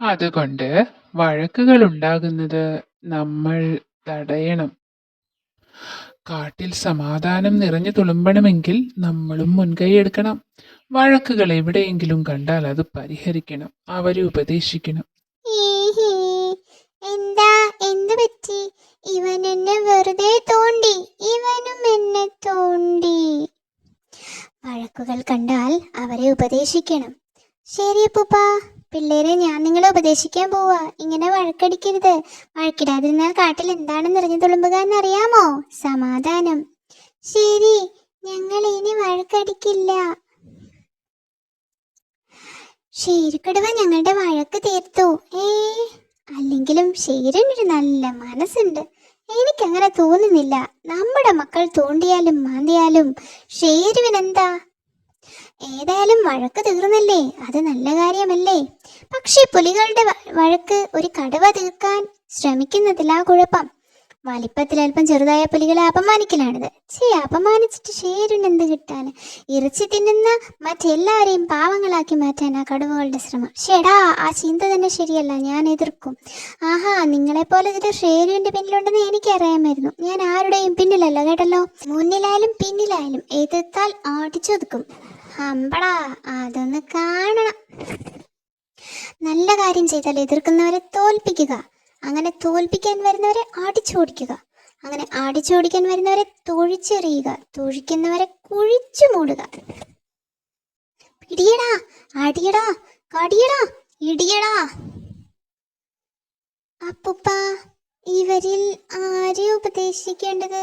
അതുകൊണ്ട് വഴക്കുകൾ ഉണ്ടാകുന്നത് നമ്മൾ തടയണം. കാട്ടിൽ സമാധാനം നിറഞ്ഞു തുളുമ്പണമെങ്കിൽ നമ്മളും മുൻകൈയെടുക്കണം. വഴക്കുകൾ എവിടെയെങ്കിലും കണ്ടാൽ അത് പരിഹരിക്കണം. അവരെ ഉപദേശിക്കണം. എന്താ ഇവൻ എന്നെ വെറുതെ തോണ്ടി ഇവനും എന്നെ തോണ്ടി. വഴക്കുകൾ കണ്ടാൽ അവരെ ഉപദേശിക്കണം. ശരി അപ്പൂപ്പ. പിള്ളേരെ ഞാൻ നിങ്ങളെ ഉപദേശിക്കാൻ പോവാ. ഇങ്ങനെ വഴക്കടിക്കരുത്. വഴക്കിടാതിരുന്നാൽ കാട്ടിൽ എന്താണ് നിറഞ്ഞു തുളുമ്പുക എന്നറിയാമോ സമാധാനം. ശരി ഞങ്ങൾ ഇനി വഴക്കടിക്കില്ല. ഷേരുക്കടുവ ഞങ്ങളുടെ വഴക്ക് തീർത്തു. ഏ അല്ലെങ്കിലും ഷേരനൊരു നല്ല മനസ്സുണ്ട്. എനിക്കങ്ങനെ തോന്നുന്നില്ല. നമ്മുടെ മക്കൾ തോണ്ടിയാലും മാന്തിയാലും ഷേരുവിനെന്താ? ഏതായാലും വഴക്ക് തീർന്നല്ലേ? അത് നല്ല കാര്യമല്ലേ? പക്ഷേ പുലികളുടെ വഴക്ക് ഒരു കടുവ തീർക്കാൻ ശ്രമിക്കുന്നതിലാ കുഴപ്പം. വലിപ്പത്തിൽ അല്പം ചെറുതായ പുലികളെ അപമാനിക്കലാണിത്. ചേ അപമാനിച്ചിട്ട് ഷേരുന് എന്ത് കിട്ടാൻ ഇറച്ചി തിന്നുന്ന മറ്റെല്ലാവരെയും പാവങ്ങളാക്കി മാറ്റാൻ ആ കടുവകളുടെ ശ്രമം. ഷേടാ ആ ചിന്ത തന്നെ ശരിയല്ല. ഞാൻ എതിർക്കും. ആഹാ നിങ്ങളെപ്പോലെ ഇതിൽ ഷേരുവിന്റെ പിന്നിലുണ്ടെന്ന് എനിക്കറിയാമായിരുന്നു ഞാൻ ആരുടെയും പിന്നിലല്ല കേട്ടല്ലോ. മുന്നിലായാലും പിന്നിലായാലും എതിർത്താൽ ഓടിച്ചൊതുക്കും അമ്പടാ അതൊന്ന് കാണണം. നല്ല കാര്യം ചെയ്താൽ എതിർക്കുന്നവരെ തോൽപ്പിക്കുക. അങ്ങനെ തോൽപ്പിക്കാൻ വരുന്നവരെ അടിച്ചോടിക്കുക. അങ്ങനെ അടിച്ചോടിക്കാൻ വരുന്നവരെ തൊഴിച്ചെറിയുക. തൊഴിക്കുന്നവരെ കുഴിച്ചു മൂടുക. പിടിയടാ അടിയടാ കടിയടാ ഇടിയടാ. അപ്പുപ്പ ഇവരിൽ ആരെ ഉപദേശിക്കേണ്ടത്?